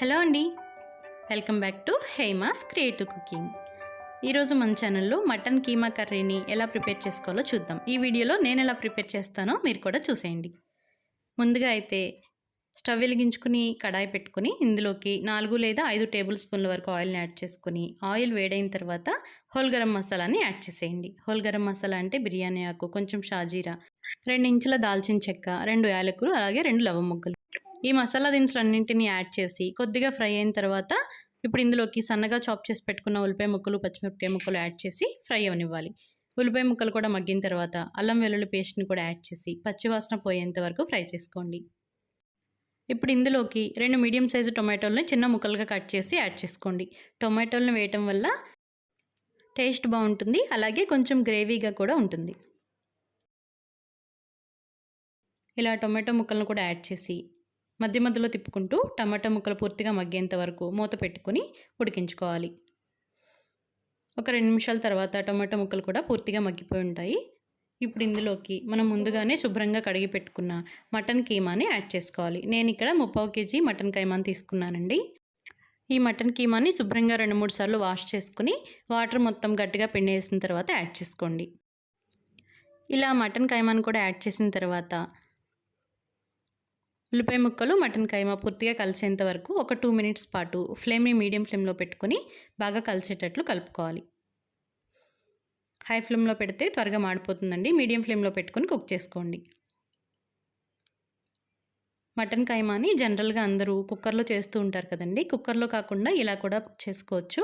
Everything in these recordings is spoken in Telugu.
హలో అండి. Welcome back to Hema's creative cooking. ఈరోజు మన ఛానల్లో మటన్ కీమా కర్రీని ఎలా ప్రిపేర్ చేసుకోవాలో చూద్దాం. ఈ వీడియోలో నేను ఎలా ప్రిపేర్ చేస్తానో మీరు కూడా చూసేయండి. ముందుగా అయితే స్టవ్ వెలిగించుకుని కడాయి పెట్టుకుని ఇందులోకి నాలుగు లేదా ఐదు టేబుల్ స్పూన్ల వరకు ఆయిల్ని యాడ్ చేసుకుని ఆయిల్ వేడైన తర్వాత హోల్ గరం మసాలాని యాడ్ చేసేయండి. హోల్ గరం మసాలా అంటే బిర్యానీ ఆకు కొంచెం షాజీరా రెండు ఇంచుల దాల్చిన చెక్క రెండు యాలకులు అలాగే రెండు లవ ముగ్గలు ఈ మసాలా దినుసులన్నింటినీ యాడ్ చేసి కొద్దిగా ఫ్రై అయిన తర్వాత ఇప్పుడు ఇందులోకి సన్నగా చాప్ చేసి పెట్టుకున్న ఉల్లిపాయ ముక్కలు పచ్చిమిరపకాయ ముక్కలు యాడ్ చేసి ఫ్రై అవనివ్వాలి. ఉల్లిపాయ ముక్కలు కూడా మగ్గిన తర్వాత అల్లం వెల్లుల్లి పేస్ట్ని కూడా యాడ్ చేసి పచ్చివాసన పోయేంత వరకు ఫ్రై చేసుకోండి. ఇప్పుడు ఇందులోకి రెండు మీడియం సైజు టొమాటోలని చిన్న ముక్కలుగా కట్ చేసి యాడ్ చేసుకోండి. టొమాటోలను వేయటం వల్ల టేస్ట్ బాగుంటుంది అలాగే కొంచెం గ్రేవీగా కూడా ఉంటుంది. ఇలా టొమాటో ముక్కలను కూడా యాడ్ చేసి మధ్య మధ్యలో తిప్పుకుంటూ టమాటా ముక్కలు పూర్తిగా మగ్గేంత వరకు మూత పెట్టుకుని ఉడికించుకోవాలి. ఒక రెండు నిమిషాల తర్వాత టమాటా ముక్కలు కూడా పూర్తిగా మగ్గిపోయి ఉంటాయి. ఇప్పుడు ఇందులోకి మనం ముందుగానే శుభ్రంగా కడిగి పెట్టుకున్న మటన్ కీమాని యాడ్ చేసుకోవాలి. నేను ఇక్కడ ముప్పావు కేజీ మటన్ కైమాని తీసుకున్నానండి. ఈ మటన్ కీమాని శుభ్రంగా రెండు మూడు సార్లు వాష్ చేసుకుని వాటర్ మొత్తం గట్టిగా పిండేసిన తర్వాత యాడ్ చేసుకోండి. ఇలా మటన్ కైమాని కూడా యాడ్ చేసిన తర్వాత ఉల్లిపాయ ముక్కలు మటన్ కైమా పూర్తిగా కలిసేంత వరకు ఒక టూ మినిట్స్ పాటు ఫ్లేమ్ని మీడియం ఫ్లేమ్లో పెట్టుకొని బాగా కలిసేటట్లు కలుపుకోవాలి. హై ఫ్లేమ్లో పెడితే త్వరగా మాడిపోతుందండి. మీడియం ఫ్లేమ్లో పెట్టుకొని కుక్ చేసుకోండి. మటన్ కైమాని జనరల్గా అందరూ కుక్కర్లో చేస్తూ ఉంటారు కదండి. కుక్కర్లో కాకుండా ఇలా కూడా చేసుకోవచ్చు.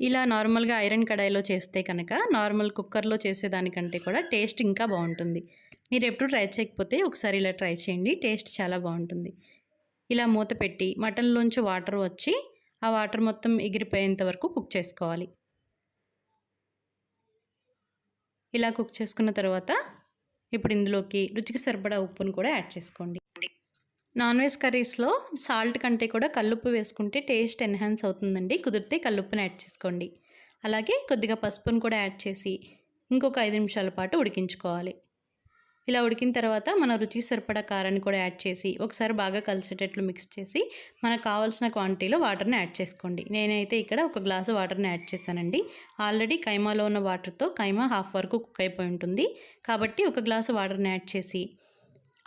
ఇలా నార్మల్గా ఐరన్ కడాయిలో చేస్తే కనుక నార్మల్ కుక్కర్లో చేసేదానికంటే కూడా టేస్ట్ ఇంకా బాగుంటుంది. మీరు ఎప్పుడు ట్రై చేయకపోతే ఒకసారి ఇలా ట్రై చేయండి టేస్ట్ చాలా బాగుంటుంది. ఇలా మూత పెట్టి మటన్లోంచి వాటర్ వచ్చి ఆ వాటర్ మొత్తం ఎగిరిపోయేంత వరకు కుక్ చేసుకోవాలి. ఇలా కుక్ చేసుకున్న తర్వాత ఇప్పుడు ఇందులోకి రుచికి సరిపడా ఉప్పును కూడా యాడ్ చేసుకోండి. నాన్ వెజ్ కర్రీస్లో సాల్ట్ కంటే కూడా కల్లుప్పు వేసుకుంటే టేస్ట్ ఎన్హాన్స్ అవుతుందండి. కుదిరితే కల్లుప్పును యాడ్ చేసుకోండి. అలాగే కొద్దిగా పసుపును కూడా యాడ్ చేసి ఇంకొక ఐదు నిమిషాల పాటు ఉడికించుకోవాలి. ఇలా ఉడికిన తర్వాత మన రుచికి సరిపడా కారాన్ని కూడా యాడ్ చేసి ఒకసారి బాగా కలిసేటట్లు మిక్స్ చేసి మనకు కావాల్సిన క్వాంటిటీలో వాటర్ని యాడ్ చేసుకోండి. నేనైతే ఇక్కడ ఒక గ్లాసు వాటర్ని యాడ్ చేశానండి. ఆల్రెడీ కైమాలో ఉన్న వాటర్తో కైమా హాఫ్ వరకు కుక్ అయిపోయి ఉంటుంది. కాబట్టి ఒక గ్లాసు వాటర్ని యాడ్ చేసి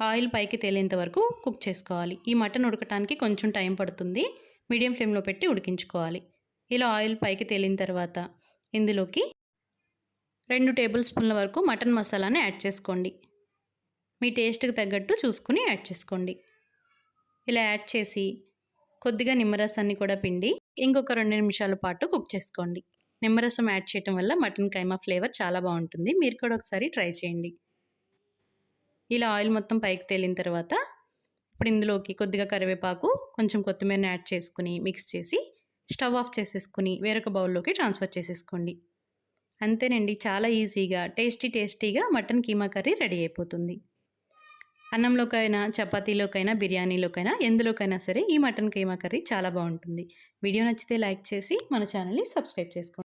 ఆయిల్ పైకి తేలేంత వరకు కుక్ చేసుకోవాలి. ఈ మటన్ ఉడకటానికి కొంచెం టైం పడుతుంది. మీడియం ఫ్లేమ్లో పెట్టి ఉడికించుకోవాలి. ఇలా ఆయిల్ పైకి తేలిన తర్వాత ఇందులోకి రెండు టేబుల్ స్పూన్ల వరకు మటన్ మసాలాని యాడ్ చేసుకోండి. మీ టేస్ట్కి తగ్గట్టు చూసుకుని యాడ్ చేసుకోండి. ఇలా యాడ్ చేసి కొద్దిగా నిమ్మరసాన్ని కూడా పిండి ఇంకొక రెండు నిమిషాల పాటు కుక్ చేసుకోండి. నిమ్మరసం యాడ్ చేయటం వల్ల మటన్ కైమా ఫ్లేవర్ చాలా బాగుంటుంది. మీరు కూడా ఒకసారి ట్రై చేయండి. ఇలా ఆయిల్ మొత్తం పైకి తేలిన తర్వాత ఇప్పుడు ఇందులోకి కొద్దిగా కరివేపాకు కొంచెం కొత్తిమీరని యాడ్ చేసుకుని మిక్స్ చేసి స్టవ్ ఆఫ్ చేసేసుకుని వేరొక బౌల్లోకి ట్రాన్స్ఫర్ చేసేసుకోండి. అంతేనండి చాలా ఈజీగా టేస్టీ టేస్టీగా మటన్ కీమా కర్రీ రెడీ అయిపోతుంది. అన్నంలోకైనా చపాతీలోకైనా బిర్యానీలోకైనా ఎందులోకైనా సరే ఈ మటన్ కీమా కర్రీ చాలా బాగుంటుంది. వీడియో నచ్చితే లైక్ చేసి మన ఛానల్ని సబ్స్క్రైబ్ చేసుకోండి.